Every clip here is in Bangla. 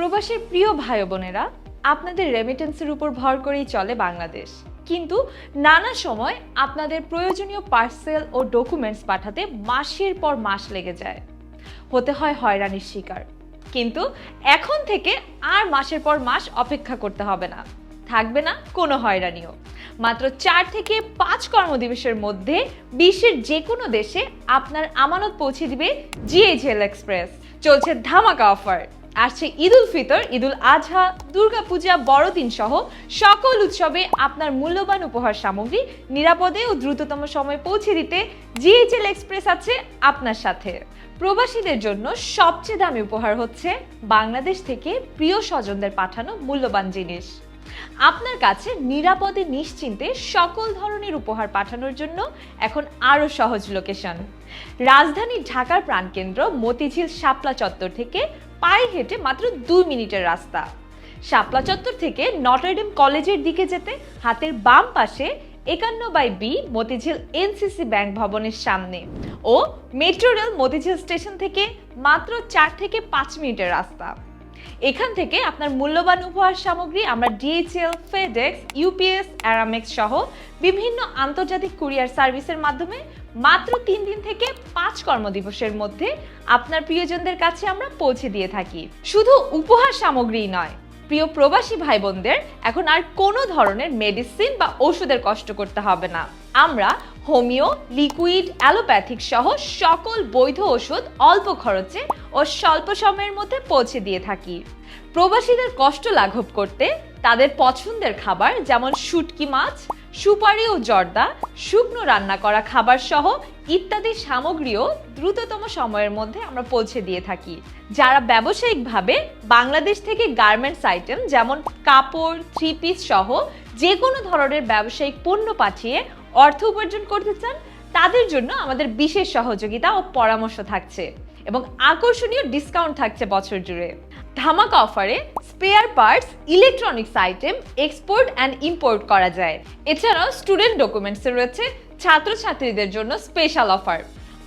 প্রবাসীর প্রিয় ভাই বোনেরা, আপনাদের রেমিটেন্সের উপর ভর করেই চলে বাংলাদেশ। কিন্তু নানা সময় আপনাদের প্রয়োজনীয় পার্সেল ও ডকুমেন্টস পাঠাতে মাসের পর মাস লেগে যায়। হতে হয় হয়রানির শিকার। কিন্তু এখন থেকে আর মাসের পর মাস অপেক্ষা করতে হবে না। থাকবে না কোনো হয়রানিও। মাত্র চার থেকে পাঁচ কর্মদিবসের মধ্যে বিশ্বের যে কোনো দেশে আপনার আমানত পৌঁছে দিবে জিএইচএল এক্সপ্রেস চলছে ধামাকা অফার আসছে ঈদ উল ফিতর ঈদ উল আজহা দুর্গাপূজা বড়দিন সহ সকল উৎসবে আপনার মূল্যবান উপহার সামগ্রী নিরাপদে ও দ্রুততম সময়ে পৌঁছে দিতে জিএইচএল এক্সপ্রেস আছে আপনার সাথে। প্রবাসীদের জন্য সবচেয়ে দামি উপহার হচ্ছে বাংলাদেশ থেকে প্রিয় স্বজনদের পাঠানো মূল্যবান জিনিস। আপনার কাছে নিরাপদে নিশ্চিন্তে সকল ধরনের উপহার পাঠানোর জন্য এখন আরও সহজ লোকেশন। রাজধানী ঢাকার প্রাণকেন্দ্র মতিঝিল শাপলা চত্বর থেকে পায়ে হেঁটে মাত্র দুই মিনিটের রাস্তা। শাপলা চত্বর থেকে নটরডেম কলেজের দিকে যেতে হাতের বাম পাশে একান্ন by B Motijheel NCC bank ভবনের সামনে ও মেট্রো রেল মতিঝিল স্টেশন থেকে মাত্র চার থেকে পাঁচ মিনিটের রাস্তা। এখান থেকে আপনার মূল্যবান উপহার সামগ্রী আমরা ডিএইচএল ফেডেক্স ইউপিএস অ্যারামেক্স সহ বিভিন্ন আন্তর্জাতিক কুরিয়ার সার্ভিসের মাধ্যমে মাত্র তিন দিন থেকে পাঁচ কর্মদিবসের মধ্যে আপনার প্রিয়জনদের কাছে আমরা পৌঁছে দিয়ে থাকি। শুধু উপহার সামগ্রী নয়, প্রিয় প্রবাসী ভাই বোনদের এখন আর কোনো ধরনের মেডিসিন বা ওষুধের কষ্ট করতে হবে না। আমরা হোমিও, লিকুইড, অ্যালোপ্যাথিক সহ সকল বৈধ ওষুধ অল্প খরচে ও স্বল্প সময়ের মধ্যে পৌঁছে দিয়ে থাকি। প্রবাসীদের কষ্ট লাঘব করতে তাদের পছন্দের খাবার যেমন শুটকি মাছ, সুপারি ও জর্দা, শুকনো রান্না করা খাবার সহ ইত্যাদি সামগ্রীও দ্রুততম সময়ের মধ্যে আমরা পৌঁছে দিয়ে থাকি। যারা ব্যবসায়িকভাবে বাংলাদেশ থেকে গার্মেন্টস আইটেম যেমন কাপড়, থ্রি পিস সহ যে কোনো ধরনের ব্যবসায়িক পণ্য পাঠিয়ে অর্থ উপার্জন করতে চান, তাদের জন্য আমাদের বিশেষ সহযোগিতা ও পরামর্শ থাকছে এবং আকর্ষণীয় ডিসকাউন্ট থাকছে বছর জুড়ে। ধামাকা অফারে spare parts electronics item export and import করা যায়। এছাড়াও স্টুডেন্ট ডকুমেন্টসে রয়েছে ছাত্রছাত্রীদের জন্য স্পেশাল অফার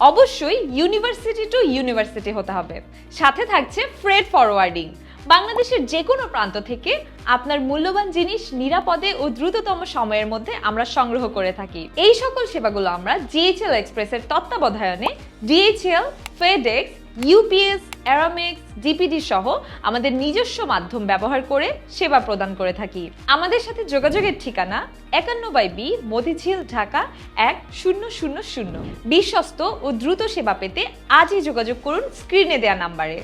অবশ্যই ইউনিভার্সিটি টু ইউনিভার্সিটি হতে হবে। সাথে থাকছে ফ্রেড ফরওয়ার্ডিং বাংলাদেশের যে কোনো প্রান্ত থেকে আপনার মূল্যবান জিনিস নিরাপদে ও দ্রুততম সময়ের মধ্যে আমরা সংগ্রহ করে থাকি। এই সকল সেবাগুলো আমরা জিএইচএল এক্সপ্রেসের তত্ত্বাবধায়নে DHL FedEx UPS Aramex DPD সহ আমাদের নিজস্ব মাধ্যম ব্যবহার করে সেবা প্রদান করে থাকি। আমাদের সাথে যোগাযোগের ঠিকানা একান্ন বাই বি, মতিঝিল, ঢাকা এক শূন্য শূন্য শূন্য। বিশ্বস্ত ও দ্রুত সেবা পেতে আজই যোগাযোগ করুন স্ক্রিনে দেওয়া নাম্বারে।